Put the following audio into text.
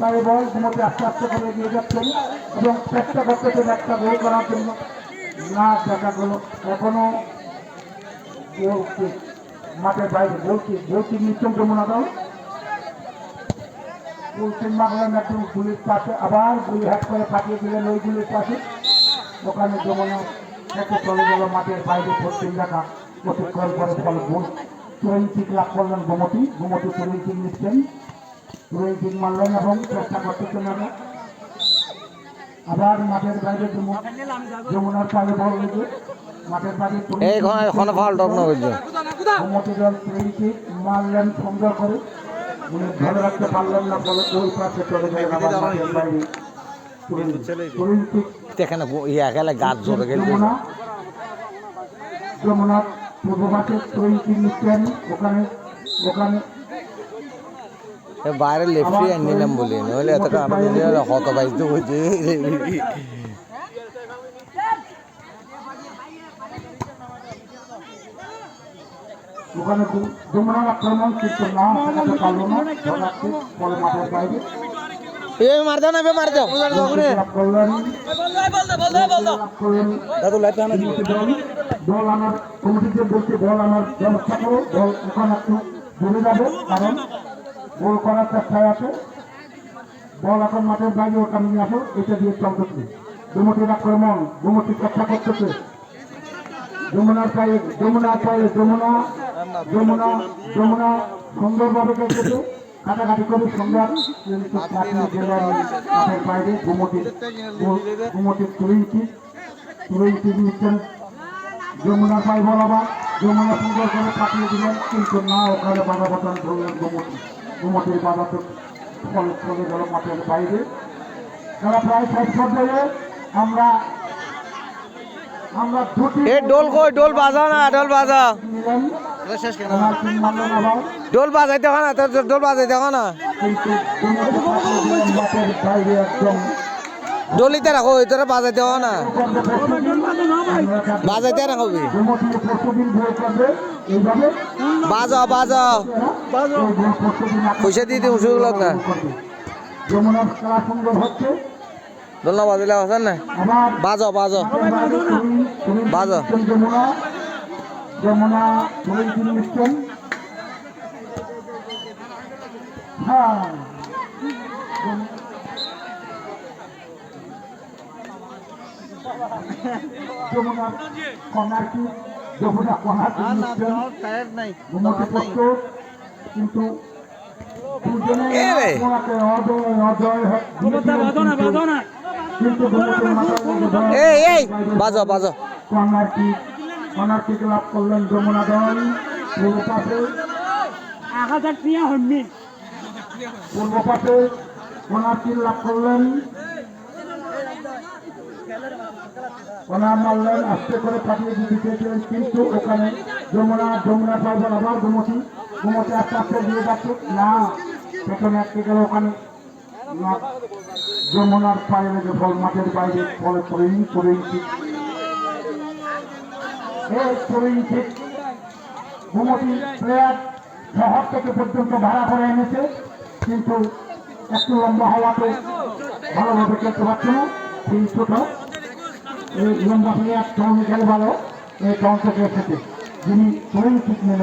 পায়ে বল ঘুমোতে আস্তে আস্তে করে এগিয়ে যাচ্ছেন এবং চেষ্টা করতেছেন একটা গোল করার জন্য না দেখা গেল। এখনও মাঠের বাইরে গোল কিক গোল কিক নিচ্ছেন যমুনা দল আবার গুলি হ্যাট করে পাঠিয়ে দিলেন ওই গুলির পাশে। ওখানে যমুনা চলে গেল মাঠের বাইরে পশ্চিম দেখা অতিক্রম করে ফল গোল চুরিং লাভ করলেন গোমতি গোমতি চুরিং নিচ্ছেন। চুরিং মারলেন এবং চেষ্টা করতেছেন আবার আবার মাঠের বাইরে যমুনার পায়ে বল লেগে মাঠের বাইরে এই এখন ফাল টপ না বুঝছ গোমতি দল চুরিং মারলেন সুন্দর করে। উনি ধরে রাখতে পারলেন না বলে ওই পাশে চলে গেলেন আবার মাঠের বাইরে। এখানে ইয়া খেলে গাছ জোরে গেল যমুনা যমুনা পূর্ব পাশে চুরিং নিচ্ছেন। ওখানে ওখানে বাইরে লেফটি নিলাম বলি। নইলে এতটা আমি হত বাইশ তো বুঝছি ওখানে যু- যমুনার আক্রমণ না এ দাও আমার কমিটিতে আমার ব্যবস্থা করো কারণ গোল করার চেষ্টায় আছে। বল এখন মাঠের বাইরে ওটা নিয়ে আসো, এটা দিয়ে চলতেছে যমুটির আক্রমণ যমুটি চেষ্টা করতেছে। যমুনার পায়ে যমুনার পায়ে যমুনা যমুনা যমুনা সুন্দরভাবে খেলতেছে। কাটাকাটি করে সুন্দর মাঠের বাইরে তুলিং ঠিক তুলিং ঠিক নিচ্ছেন যমুনা পাই বরাবর যমুনা সুন্দর করে কাটিয়ে দিলেন, কিন্তু না, ওখানে বাধা বাধা ধরলেন গোমতি গোমতির বাধা তো ফলে চলে গেল মাঠের বাইরে তারা প্রায় শেষ পর্যায়ে আমরা আমরা দুটি এ ডোল কই ডোল না ডোল বাজা ডোল বাজাইতে হয় না তোর ডোল বাজাই দেখো না। কিন্তু বাইরে একদম ডলিতে রাখো তোরা বাজাইতে হয় না। বাজাইতে রাখো বি। গোমতি পরশুদিন ভোর করবে এইভাবে বাজাও বাজাও। পয়সা দিয়ে উসুক লোক না। সুন্দর হচ্ছে ডোল না। বাজো। তিনি নিচ্ছেন হ্যাঁ। হয় কিন্তু ঘুমোতে মাথায় লেগে ধরে এই বাজাও বাজাও করলেন যমুনা দল পূর্ব পাশে পূর্ব পাশে কিক লাভ করলেন। মারলেন আস্তে করে পাঠিয়ে কিন্তু ওখানে যমুনা আবার আস্তে আস্তে দিয়ে যাচ্ছে। না আটকে গেল ওখানে। যমুনার পায়ে লেগে বল, মাঠের বাইরে ঘুমতি প্লেয়ার শহর থেকে পর্যন্ত ভাড়া করে এনেছে, কিন্তু একটু লম্বা হওয়াতে ভালোভাবে খেলতে পারছে না। সেই ছোট এই লম্বা প্লেয়ার টন খেলে ভালো, এই টন থেকে এসেছে। যিনি চুরিং ঠিক উনি